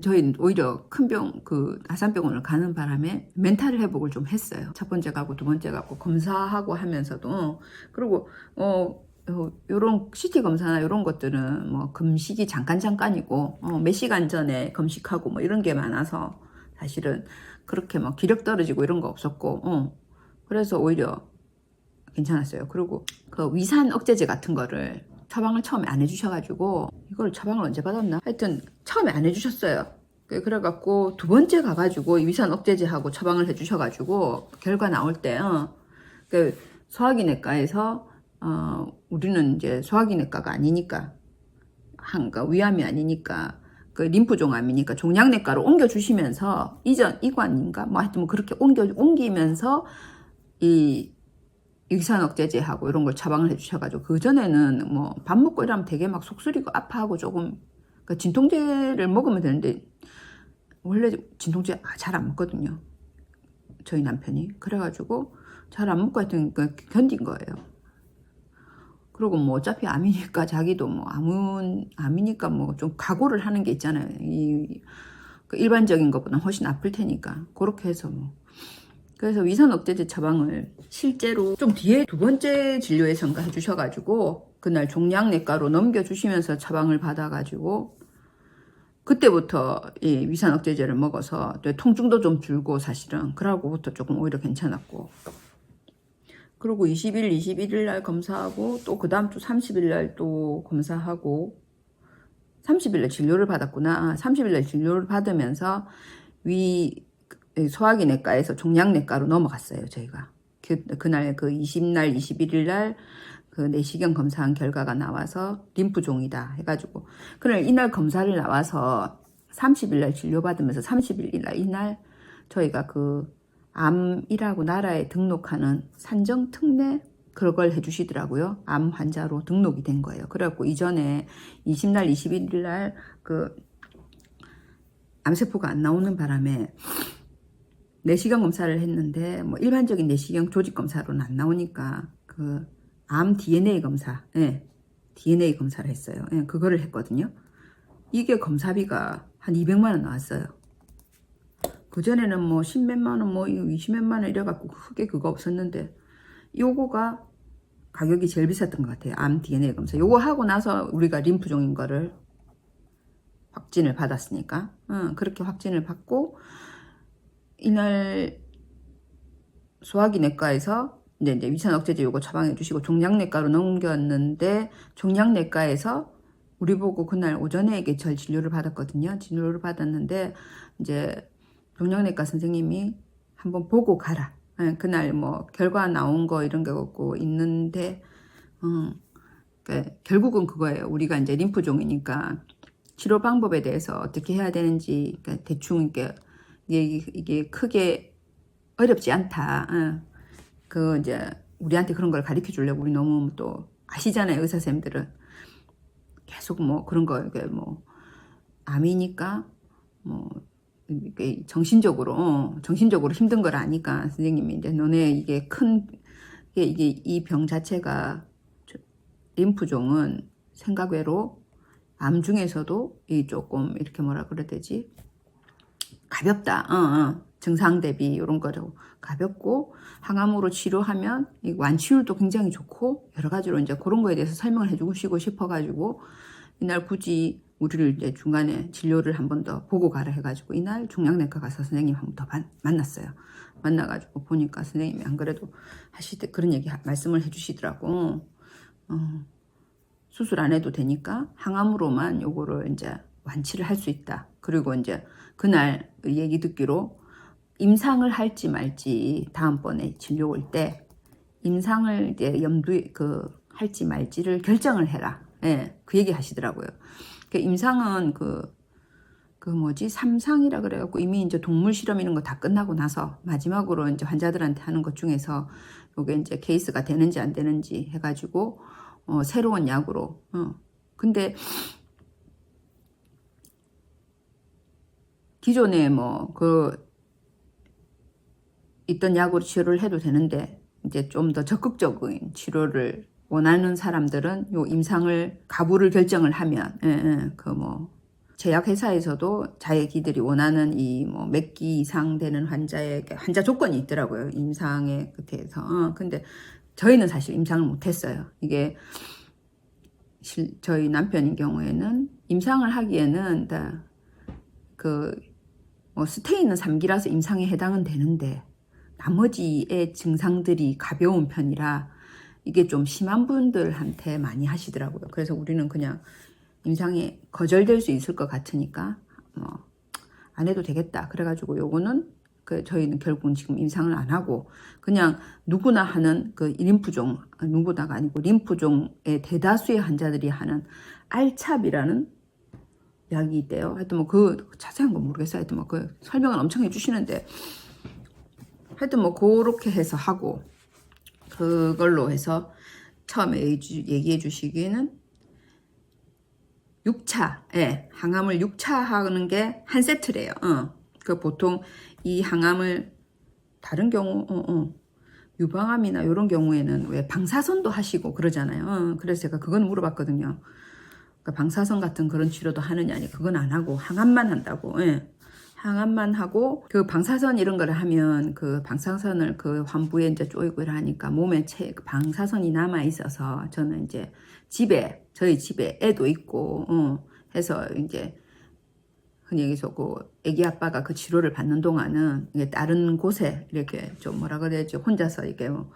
저희는 오히려 큰 병, 그 아산병원을 가는 바람에 멘탈 회복을 좀 했어요. 첫 번째 가고 두 번째 가고 검사하고 하면서도 그리고 어. 어, 요런 CT 검사나 이런 것들은 뭐 금식이 잠깐 잠깐이고 어, 몇 시간 전에 검식하고 뭐 이런 게 많아서 사실은 그렇게 막 기력 떨어지고 이런 거 없었고 어, 그래서 오히려 괜찮았어요. 그리고 그 위산 억제제 같은 거를 처방을 처음에 안 해주셔가지고 이걸 처방을 언제 받았나? 하여튼 처음에 안 해주셨어요. 그- 그래갖고 두 번째 가가지고 이 위산 억제제하고 처방을 해주셔가지고 결과 나올 때 어, 그 소화기내과에서 어, 우리는 이제 소화기내과가 아니니까 한 그러니까 위암이 아니니까 그 림프종암이니까 종양내과로 옮겨주시면서 이전 이관인가 뭐 하여튼 뭐 그렇게 옮겨 옮기면서 이 위산 억제제하고 이런 걸 처방을 해주셔가지고 그 전에는 뭐 밥 먹고 이러면 되게 막 속쓰리고 아파하고 조금 그 진통제를 먹으면 되는데 원래 진통제 잘 안 먹거든요. 저희 남편이 그래가지고 잘 안 먹고 하여튼 그 견딘 거예요. 그리고 뭐 어차피 암이니까 자기도 뭐 암은 암이니까 뭐 좀 각오를 하는 게 있잖아요. 이, 그 일반적인 것보다 훨씬 아플 테니까 그렇게 해서 뭐 그래서 위산 억제제 처방을 실제로 좀 뒤에 두 번째 진료에선가 해 주셔가지고 그날 종양내과로 넘겨주시면서 처방을 받아가지고 그때부터 이 위산 억제제를 먹어서 또 통증도 좀 줄고 사실은 그러고부터 조금 오히려 괜찮았고 그리고 20일, 21일 날 검사하고 또 그 다음 주 30일 날 또 검사하고 30일 날 진료를 받았구나. 30일 날 진료를 받으면서 위 소화기 내과에서 종양내과로 넘어갔어요, 저희가. 그, 그날 그 20날, 21일 날 그 내시경 검사한 결과가 나와서 림프종이다 해가지고 그날 이날 검사를 나와서 30일 날 진료받으면서 30일 날 이날 저희가 그 암이라고 나라에 등록하는 산정 특례 그걸 해주시더라고요. 암 환자로 등록이 된 거예요. 그래갖고 이전에 20날, 21일 날 그 암세포가 안 나오는 바람에 내시경 검사를 했는데 뭐 일반적인 내시경 조직 검사로는 안 나오니까 그 암 DNA 검사, 예, DNA 검사를 했어요. 예, 그거를 했거든요. 이게 검사비가 한 200만 원 나왔어요. 그 전에는 뭐 십몇만 원, 뭐 이십몇만 원 이래 갖고 크게 그거 없었는데 요거가 가격이 제일 비쌌던 것 같아요. 암 DNA 검사. 요거 하고 나서 우리가 림프종인 거를 확진을 받았으니까, 응, 그렇게 확진을 받고 이날 소화기 내과에서 이제, 이제 위산 억제제 요거 처방해 주시고 종양내과로 넘겼는데 종양내과에서 우리 보고 그날 오전에 절 진료를 받았거든요. 진료를 받았는데 이제 종양내과 선생님이 한번 보고 가라. 예, 그날 뭐 결과 나온 거 이런 게 없고 있는데 음, 그러니까 결국은 그거예요. 우리가 이제 림프종이니까 치료 방법에 대해서 어떻게 해야 되는지 그러니까 대충 이게, 이게 크게 어렵지 않다. 예. 그 이제 우리한테 그런 걸 가르쳐 주려고 우리 너무 또 아시잖아요 의사 선생님들은 계속 뭐 그런 거 이게 뭐 암이니까 뭐 이게 정신적으로 어, 정신적으로 힘든 걸 아니까 선생님이 이제 너네 이게 큰 이게 이게 이 병 자체가 저- 림프종은 생각외로 암 중에서도 이 조금 이렇게 뭐라 그래야 되지 가볍다 어, 어. 증상 대비 이런 거로 가볍고 항암으로 치료하면 이 완치율도 굉장히 좋고 여러 가지로 이제 그런 거에 대해서 설명을 해주고 싶어가지고 이날 굳이 우리를 이제 중간에 진료를 한 번 더 보고 가라 해가지고 이날 종양내과 가서 선생님 한 번 더 만났어요. 만나가지고 보니까 선생님이 안 그래도 하시듯 그런 얘기 하- 말씀을 해주시더라고. 어, 수술 안 해도 되니까 항암으로만 요거를 이제 완치를 할 수 있다. 그리고 이제 그날 얘기 듣기로 임상을 할지 말지 다음번에 진료 올 때 임상을 이제 염두에 그 할지 말지를 결정을 해라. 예, 그 얘기 하시더라고요. 그 임상은 그, 그 뭐지, 삼상이라 그래갖고 이미 이제 동물 실험 이런 거 다 끝나고 나서 마지막으로 이제 환자들한테 하는 것 중에서 요게 이제 케이스가 되는지 안 되는지 해가지고, 어, 새로운 약으로, 어. 근데 기존에 뭐, 그, 있던 약으로 치료를 해도 되는데, 이제 좀 더 적극적인 치료를 원하는 사람들은 요 임상을 가부를 결정을 하면, 예, 예, 그뭐 제약회사에서도 자기들이 원하는 이 뭐 몇 기 이상 되는 환자에게 환자 조건이 있더라고요. 임상에 그때에서. 어, 근데 저희는 사실 임상을 못했어요. 이게 실- 저희 남편인 경우에는 임상을 하기에는 다 그 뭐 스테인은 3기라서 임상에 해당은 되는데 나머지의 증상들이 가벼운 편이라 이게 좀 심한 분들한테 많이 하시더라고요. 그래서 우리는 그냥 임상에 거절될 수 있을 것 같으니까 뭐안 해도 되겠다. 그래가지고 요거는 그 저희는 결국은 지금 임상을 안 하고 그냥 누구나 하는 그 림프종 아, 누구나가 아니고 림프종의 대다수의 환자들이 하는 알찹이라는 약이 있대요. 하여튼 뭐 그 자세한 건 모르겠어요. 하여튼 뭐 그 설명은 엄청 해주시는데 하여튼 뭐 그렇게 해서 하고 그걸로 해서 처음에 얘기- 얘기해 주시기에는 6차, 예, 항암을 6차 하는 게 한 세트래요. 어. 그 보통 이 항암을 다른 경우, 어, 어, 유방암이나 이런 경우에는 왜 방사선도 하시고 그러잖아요. 어, 그래서 제가 그건 물어봤거든요. 그러니까 방사선 같은 그런 치료도 하느냐, 아니 그건 안 하고 항암만 한다고. 예. 항암만 하고 그 방사선 이런 거를 하면 그 방사선을 그 환부에 이제 쪼이고 이러 하니까 몸에 채, 그 방사선이 남아 있어서 저는 이제 집에 저희 집에 애도 있고 어, 해서 이제 흔히 얘기해서 그 애기 아빠가 그 치료를 받는 동안은 이게 다른 곳에 이렇게 좀 뭐라 그래야지 혼자서 이게 뭐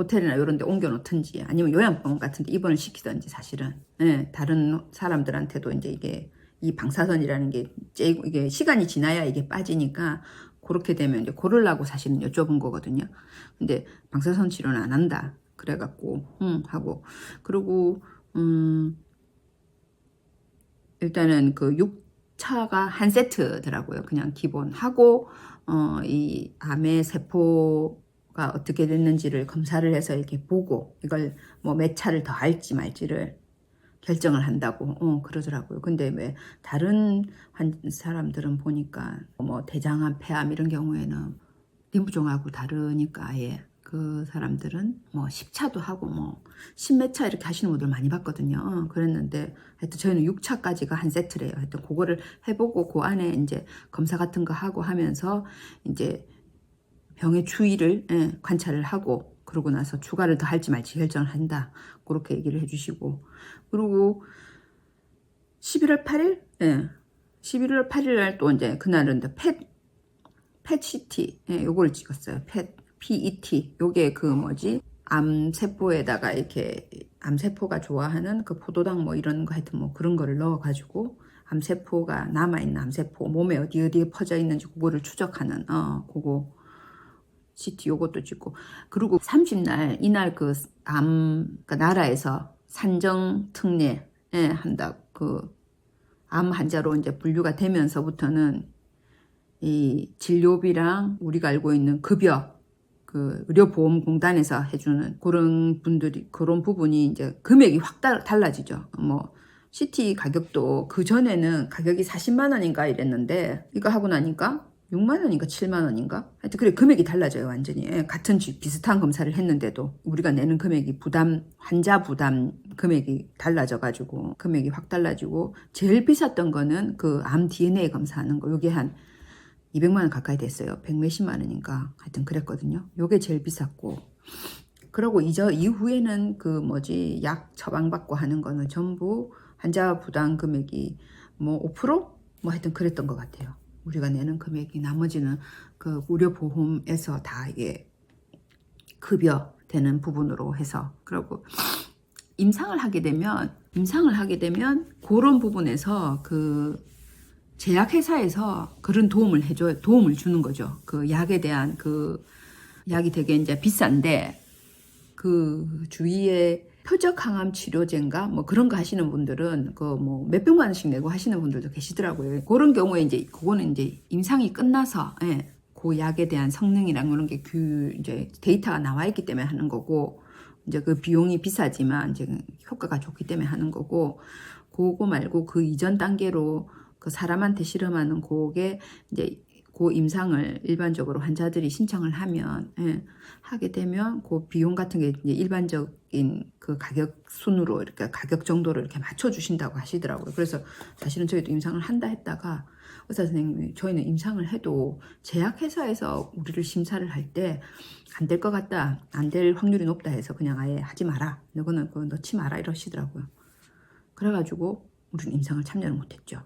호텔이나 이런 데 옮겨 놓든지 아니면 요양병원 같은 데 입원을 시키든지 사실은 예, 다른 사람들한테도 이제 이게 이 방사선이라는 게 째고 이게 시간이 지나야 이게 빠지니까 그렇게 되면 이제 고르려고 사실은 여쭤본 거거든요. 근데 방사선 치료는 안 한다. 그래갖고 응 하고 그리고 음 일단은 그 6차가 한 세트더라고요. 그냥 기본 하고 어 이 암의 세포 가 어떻게 됐는지를 검사를 해서 이렇게 보고 이걸 뭐 몇 차를 더 할지 말지를 결정을 한다고 어 그러더라고요. 근데 왜 다른 한 사람들은 보니까 뭐 대장암, 폐암 이런 경우에는 림프종하고 다르니까 아예 그 사람들은 뭐 10차도 하고 뭐 10몇 차 이렇게 하시는 분들 많이 봤거든요. 어, 그랬는데 하여튼 저희는 6차까지가 한 세트래요. 하여튼 그거를 해보고 그 안에 이제 검사 같은 거 하고 하면서 이제 병의 추이를 예, 관찰을 하고 그러고 나서 추가를 더 할지 말지 결정을 한다. 그렇게 얘기를 해주시고 그리고 11월 8일 예. 11월 8일 날 또 이제 그날은 펫 펫CT 예, 요거를 찍었어요. 펫 PET 요게 그 뭐지 암세포에다가 이렇게 암세포가 좋아하는 그 포도당 뭐 이런 거 하여튼 뭐 그런 거를 넣어가지고 암세포가 남아있는 암세포 몸에 어디 어디에 퍼져 있는지 그거를 추적하는 어 그거 CT 요것도 찍고 그리고 30날 이날 그암 그 나라에서 산정 특례 예, 한다 그 암 환자로 이제 분류가 되면서부터는 이 진료비랑 우리가 알고 있는 급여 그 의료보험공단에서 해주는 그런 분들이 그런 부분이 이제 금액이 확 달- 달라지죠. 뭐 CT 가격도 그 전에는 가격이 40만 원인가 이랬는데 이거 하고 나니까 6만 원인가 7만 원인가 하여튼 그래 금액이 달라져요 완전히 예, 같은 지- 비슷한 검사를 했는데도 우리가 내는 금액이 부담 환자 부담 금액이 달라져 가지고 금액이 확 달라지고 제일 비쌌던 거는 그 암 DNA 검사하는 거 요게 한 200만 원 가까이 됐어요. 100 몇십만 원인가 하여튼 그랬거든요. 요게 제일 비쌌고 그러고 이저 이후에는 그 뭐지 약 처방받고 하는 거는 전부 환자 부담 금액이 뭐 5%? 뭐 하여튼 그랬던 것 같아요. 우리가 내는 금액이 나머지는 그 의료보험에서 다 이게 급여 되는 부분으로 해서 그리고 임상을 하게 되면 임상을 하게 되면 그런 부분에서 그 제약회사에서 그런 도움을 해줘요. 도움을 주는 거죠. 그 약에 대한 그 약이 되게 이제 비싼데 그 주위에 표적 항암 치료제인가 뭐 그런 거 하시는 분들은 그 뭐 몇백만 원씩 내고 하시는 분들도 계시더라고요. 그런 경우에 이제 그거는 이제 임상이 끝나서 예, 그 약에 대한 성능이랑 그런 게그 이제 데이터가 나와 있기 때문에 하는 거고 이제 그 비용이 비싸지만 이제 효과가 좋기 때문에 하는 거고 그거 말고 그 이전 단계로 그 사람한테 실험하는 그게 이제 그 임상을 일반적으로 환자들이 신청을 하면 예, 하게 되면 그 비용 같은 게 일반적인 그 가격 순으로 이렇게 가격 정도를 이렇게 맞춰 주신다고 하시더라고요. 그래서 사실은 저희도 임상을 한다 했다가 의사 선생님이 저희는 임상을 해도 제약회사에서 우리를 심사를 할 때 안 될 것 같다, 안 될 확률이 높다 해서 그냥 아예 하지 마라, 너거는 그거 넣지 마라 이러시더라고요. 그래가지고 우리는 임상을 참여를 못했죠.